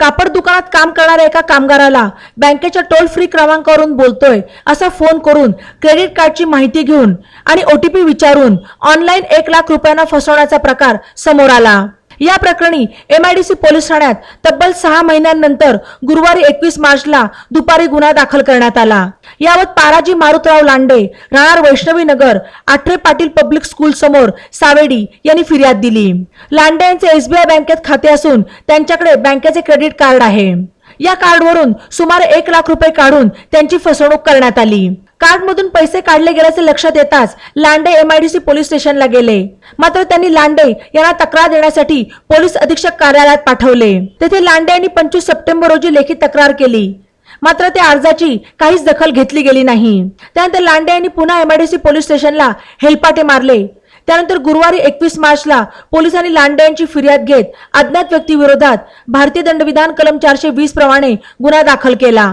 कापड दुकानात काम करणाऱ्या एका कामगाराला बँकेच्या टोल फ्री क्रमांकावरून बोलतोय असा फोन करून क्रेडिट कार्डची माहिती घेऊन आणि ओटीपी विचारून ऑनलाईन एक लाख रुपयांना फसवण्याचा प्रकार समोर आला. या प्रकरणी एमआयडीसी पोलीस ठाण्यात तब्बल सहा महिन्यांनंतर गुरुवारी एकवीस मार्चला दुपारी गुन्हा दाखल करण्यात आला. यावत पाराजी मारुतराव लांडे राहणार वैष्णवी नगर आठरे पाटील पब्लिक स्कूल समोर सावेडी यांनी फिर्याद दिली. लांडे यांचे एसबीआय बँकेत खाते असून त्यांच्याकडे बँकेचे क्रेडिट कार्ड आहे. या कार्डवरून सुमारे एक लाख रुपये काढून त्यांची फसवणूक करण्यात आली. कार्डमधून पैसे काढले गेल्याचे लक्षात येताच लांडे एमआयडीसी पोलीस स्टेशनला गेले. मात्र त्यांनी लांडे यांना तक्रार देण्यासाठी पोलीस अधीक्षक कार्यालयात पाठवले. तेथे लांडे यांनी पंचवीस सप्टेंबर रोजी लेखी तक्रार केली. मात्र त्या अर्जाची काहीच दखल घेतली गेली नाही. त्यानंतर लांडे यांनी पुन्हा एमआयडीसी पोलीस स्टेशनला हेलपाटे मारले. त्यानंतर गुरुवारी एकवीस मार्चला पोलिसांनी लांडे यांची फिर्याद घेत अज्ञात व्यक्तीविरोधात भारतीय दंडविधान कलम चारशे वीस प्रमाणे गुन्हा दाखल केला.